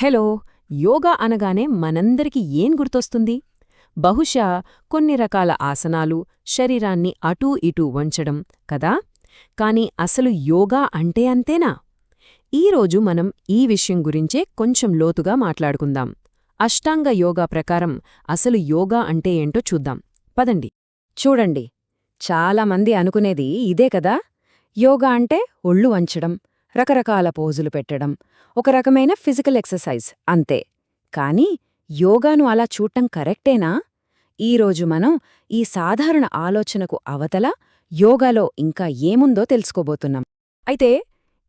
Hello yoga అనగానే మనందరికి ఏం గుర్తొస్తుంది? బహుశా కొన్ని రకాల ఆసనాలు శరీరాన్ని అటూ ఇటూ వంచడం కదా? కాని అసలు యోగా అంటే అంతేనా? ఈరోజు మనం ఈ విషయం గురించే కొంచెం లోతుగా మాట్లాడుకుందాం. అష్టాంగ యోగా ప్రకారం అసలు యోగా అంటే ఏంటో చూద్దాం. పదండి. చూడండి. చాలామంది అనుకునేది ఇదే కదా? యోగా అంటే ఒళ్ళు వంచడం రకరకాల పోజులు పెట్టడం ఒక రకమైన ఫిజికల్ ఎక్సర్సైజ్ అంతే. కానీ యోగాను అలా చూడటం కరెక్టేనా? ఈరోజు మనం ఈ సాధారణ ఆలోచనకు అవతల యోగాలో ఇంకా ఏముందో తెలుసుకోబోతున్నాం. అయితే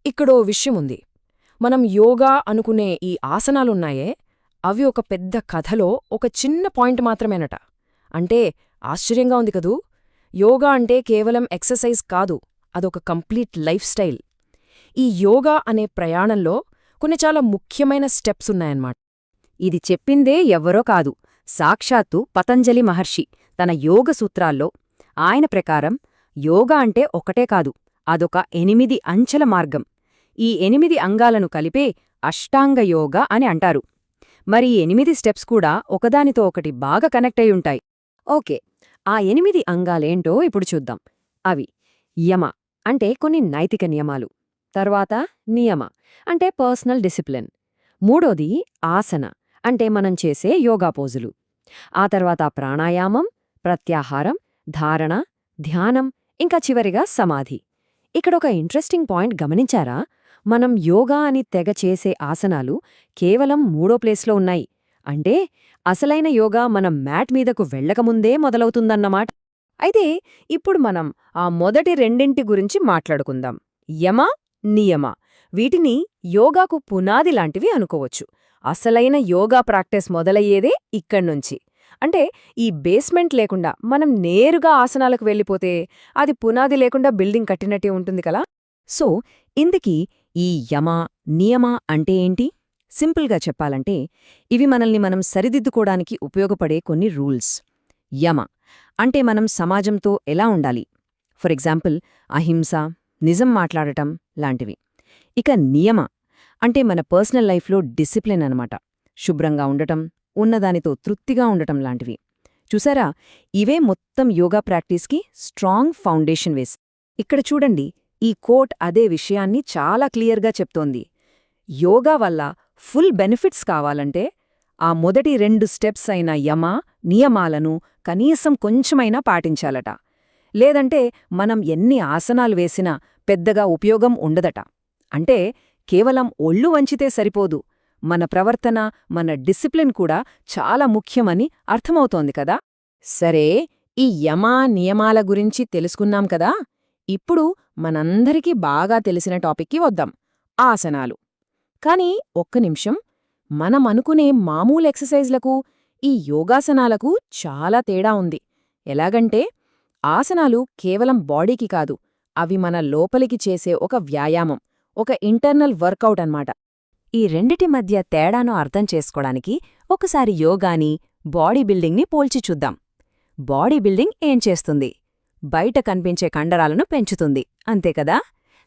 ఇక్కడో విషయముంది మనం యోగా అనుకునే ఈ ఆసనాలున్నాయే అవి ఒక పెద్ద కథలో ఒక చిన్న పాయింట్ మాత్రమేనట. అంటే ఆశ్చర్యంగా ఉంది కదూ? యోగా అంటే కేవలం ఎక్సర్సైజ్ కాదు అదొక కంప్లీట్ లైఫ్ స్టైల్. ఈ యోగా అనే ప్రయాణంలో కొన్ని చాలా ముఖ్యమైన స్టెప్స్ ఉన్నాయన్నమాట. ఇది చెప్పిందే ఎవ్వరో కాదు సాక్షాత్తు పతంజలి మహర్షి తన యోగ సూత్రాల్లో. ఆయన ప్రకారం యోగా అంటే ఒకటే కాదు అదొక ఎనిమిది అంచెల మార్గం. ఈ ఎనిమిది అంగాలను కలిపే అష్టాంగ యోగా అని అంటారు. మరి ఈ ఎనిమిది స్టెప్స్ కూడా ఒకదానితో ఒకటి బాగా కనెక్ట్ అయ్యుంటాయి ఓకే ఆ ఎనిమిది అంగాలేంటో ఇప్పుడు చూద్దాం. అవి యమ అంటే కొన్ని నైతిక నియమాలు. తర్వాత నియమ అంటే పర్సనల్ డిసిప్లిన్. మూడోది ఆసన అంటే మనం చేసే యోగా పోజులు. ఆ తర్వాత ప్రాణాయామం ప్రత్యాహారం ధారణ ధ్యానం ఇంకా చివరిగా సమాధి. ఇక్కడొక ఇంట్రెస్టింగ్ పాయింట్ గమనించారా? మనం యోగా అని తెగ చేసే ఆసనాలు కేవలం మూడో ప్లేస్లో ఉన్నాయి. అంటే అసలైన యోగా మనం మ్యాట్ మీదకు వెళ్ళకముందే మొదలవుతుందన్నమాట. అయితే ఇప్పుడు మనం ఆ మొదటి రెండింటి గురించి మాట్లాడుకుందాం. యమ నియమ. వీటిని యోగాకు పునాది లాంటివి అనుకోవచ్చు. అసలైన యోగా ప్రాక్టీస్ మొదలయ్యేదే ఇక్కడ్నుంచి అంటే ఈ బేస్మెంట్ లేకుండా మనం నేరుగా ఆసనాలకు వెళ్ళిపోతే అది పునాది లేకుండా బిల్డింగ్ కట్టినట్టే ఉంటుంది కదా? సో ఇందుకీ ఈ యమ నియమ అంటే ఏంటి? సింపుల్గా చెప్పాలంటే ఇవి మనల్ని మనం సరిదిద్దుకోవడానికి ఉపయోగపడే కొన్ని రూల్స్. యమ అంటే మనం సమాజంతో ఎలా ఉండాలి? ఫర్ ఎగ్జాంపుల్ అహింస నిజం మాట్లాడటం లాంటివి. ఇక నియమ అంటే మన పర్సనల్ లైఫ్లో డిసిప్లిన్ అనమాట శుభ్రంగా ఉండటం ఉన్నదానితో తృప్తిగా ఉండటం లాంటివి. చూసారా? ఇవే మొత్తం యోగా ప్రాక్టీస్కి స్ట్రాంగ్ ఫౌండేషన్ వేస్. ఇక్కడ చూడండి ఈ కోట్ అదే విషయాన్ని చాలా క్లియర్గా చెప్తోంది. యోగా వల్ల ఫుల్ బెనిఫిట్స్ కావాలంటే ఆ మొదటి రెండు స్టెప్స్ అయిన యమ నియమాలను కనీసం కొంచెమైనా పాటించాలట. లేదంటే మనం ఎన్ని ఆసనాలు వేసినా పెద్దగా ఉపయోగం ఉండదట. అంటే కేవలం ఒళ్ళు వంచితే సరిపోదు. మన ప్రవర్తన మన డిసిప్లిన్ కూడా చాలా ముఖ్యమని అర్థమవుతోంది కదా? సరే ఈ యమా నియమాల గురించి తెలుసుకున్నాం కదా? ఇప్పుడు మనందరికీ బాగా తెలిసిన టాపిక్కి వద్దాం. ఆసనాలు. కాని ఒక్క నిమిషం. మనం అనుకునే మామూలు ఎక్సర్సైజ్లకు ఈ యోగాసనాలకు చాలా తేడా ఉంది. ఎలాగంటే ఆసనాలు కేవలం బాడీకి కాదు అవి మన లోపలికి చేసే ఒక వ్యాయామం ఒక ఇంటర్నల్ వర్కౌట్ అన్నమాట. ఈ రెండిటి మధ్య తేడాను అర్థం చేసుకోవడానికి ఒకసారి యోగాని బాడీ బిల్డింగ్ని పోల్చి చూద్దాం. బాడీ బిల్డింగ్ ఏం చేస్తుంది? బయట కనిపించే కండరాలను పెంచుతుంది అంతేకదా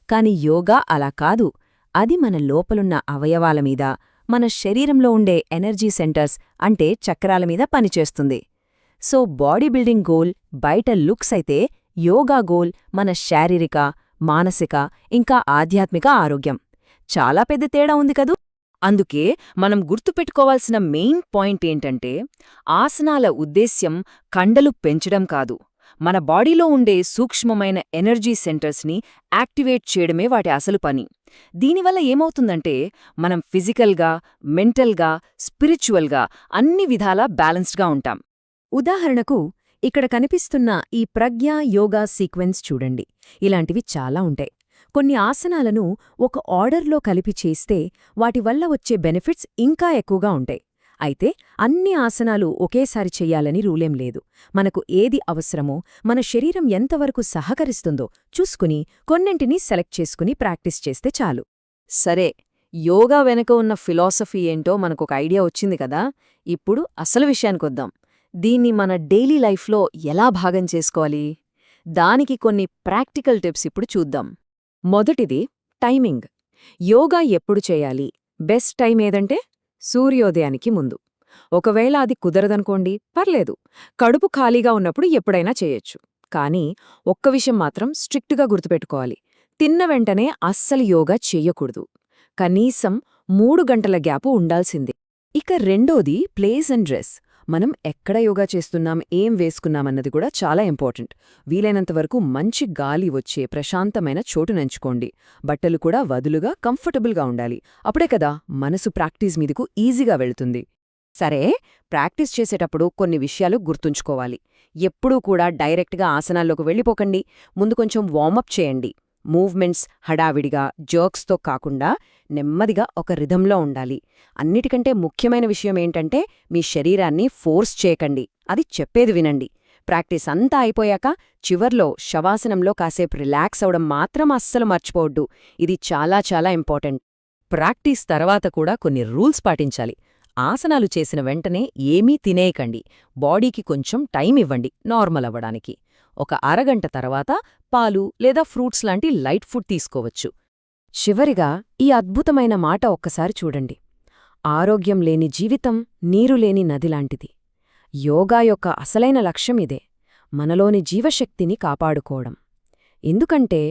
కాని యోగా అలా కాదు. అది మన లోపలున్న అవయవాల మీద మన శరీరంలో ఉండే ఎనర్జీ సెంటర్స్ అంటే చక్రాల మీద పనిచేస్తుంది. సో బాడీ బిల్డింగ్ గోల్ బయట లుక్స్ అయితే యోగా గోల్ మన శారీరక మానసిక ఇంకా ఆధ్యాత్మిక ఆరోగ్యం. చాలా పెద్ద తేడా ఉంది కదూ? అందుకే మనం గుర్తుపెట్టుకోవాల్సిన మెయిన్ పాయింట్ ఏంటంటే ఆసనాల ఉద్దేశ్యం కండలు పెంచడం కాదు. మన బాడీలో ఉండే సూక్ష్మమైన ఎనర్జీ సెంటర్స్ని యాక్టివేట్ చేయడమే వాటి అసలు పని. దీనివల్ల ఏమవుతుందంటే మనం ఫిజికల్గా మెంటల్గా స్పిరిచువల్గా అన్ని విధాలా బ్యాలెన్స్డ్గా ఉంటాం. ఉదాహరణకు ఇక్కడ కనిపిస్తున్న ఈ ప్రజ్ఞా యోగా సీక్వెన్స్ చూడండి. ఇలాంటివి చాలా ఉంటాయి. కొన్ని ఆసనాలను ఒక ఆర్డర్లో కలిపి చేస్తే వాటి వల్ల వచ్చే బెనిఫిట్స్ ఇంకా ఎక్కువగా ఉంటాయి. అయితే అన్ని ఆసనాలు ఒకేసారి చెయ్యాలని రూలేం లేదు. మనకు ఏది అవసరమో మన శరీరం ఎంతవరకు సహకరిస్తుందో చూసుకుని కొన్నింటిని సెలెక్ట్ చేసుకుని ప్రాక్టీస్ చేస్తే చాలు. సరే యోగా వెనుక ఉన్న ఫిలాసఫీ ఏంటో మనకొక ఐడియా వచ్చింది కదా? ఇప్పుడు అసలు విషయానికొద్దాం. దీన్ని మన డైలీ లైఫ్లో ఎలా భాగం చేసుకోవాలి? దానికి కొన్ని ప్రాక్టికల్ టిప్స్ ఇప్పుడు చూద్దాం. మొదటిది టైమింగ్. యోగా ఎప్పుడు చేయాలి? బెస్ట్ టైం ఏదంటే సూర్యోదయానికి ముందు. ఒకవేళ అది కుదరదనుకోండి పర్లేదు. కడుపు ఖాళీగా ఉన్నప్పుడు ఎప్పుడైనా చేయొచ్చు. కానీ ఒక్క విషయం మాత్రం స్ట్రిక్ట్గా గుర్తుపెట్టుకోవాలి. తిన్న వెంటనే అస్సలు యోగా చెయ్యకూడదు. కనీసం మూడు గంటల గ్యాపు ఉండాల్సిందే. ఇక రెండోది ప్లేస్ అండ్ డ్రెస్ మనం ఎక్కడ యోగా చేస్తున్నాం ఏం వేసుకున్నామన్నది కూడా చాలా ఇంపార్టెంట్. వీలైనంత వరకు మంచి గాలి వచ్చే ప్రశాంతమైన చోటునంచుకోండి బట్టలు కూడా వదులుగా కంఫర్టబుల్గా ఉండాలి. అప్పుడే కదా మనసు ప్రాక్టీస్ మీదకు ఈజీగా వెళుతుంది. సరే ప్రాక్టీస్ చేసేటప్పుడు కొన్ని విషయాలు గుర్తుంచుకోవాలి. ఎప్పుడూ కూడా డైరెక్ట్గా ఆసనాల్లోకి వెళ్ళిపోకండి. ముందు కొంచెం వార్మప్ చేయండి. మూవ్మెంట్స్ హడావిడిగా జర్క్స్తో కాకుండా నెమ్మదిగా ఒక రిధంలో ఉండాలి. అన్నిటికంటే ముఖ్యమైన విషయం ఏంటంటే మీ శరీరాన్ని ఫోర్స్ చేయకండి. అది చెప్పేది వినండి. ప్రాక్టీస్ అంతా అయిపోయాక చివర్లో శవాసనంలో కాసేపు రిలాక్స్ అవడం మాత్రం అస్సలు మర్చిపోవద్దు. ఇది చాలా చాలా ఇంపార్టెంట్. ప్రాక్టీస్ తర్వాత కూడా కొన్ని రూల్స్ పాటించాలి. ఆసనాలు చేసిన వెంటనే ఏమీ తినేయకండి. బాడీకి కొంచెం టైం ఇవ్వండి నార్మల్ అవ్వడానికి. ఒక అరగంట తర్వాత పాలు లేదా ఫ్రూట్స్ లాంటి లైట్ ఫుడ్ తీసుకోవచ్చు. చివరిగా ఈ అద్భుతమైన మాట ఒక్కసారి చూడండి. ఆరోగ్యం లేని జీవితం నీరు లేని నదిలాంటిది యోగా యొక్క అసలైన లక్ష్యం ఇదే మనలోని జీవశక్తిని కాపాడుకోవడం. ఎందుకంటే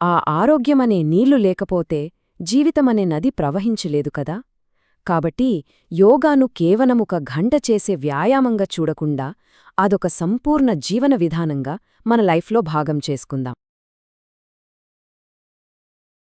ఆ ఆరోగ్యమనే నీళ్ళు లేకపోతే జీవితమనే నది ప్రవహించలేదు కదా. కాబట్టి యోగాను కేవలముక గంట చేసే వ్యాయామంగా చూడకుండా అదొక సంపూర్ణ జీవన విధానంగా మన లైఫ్లో భాగం చేసుకుందాం.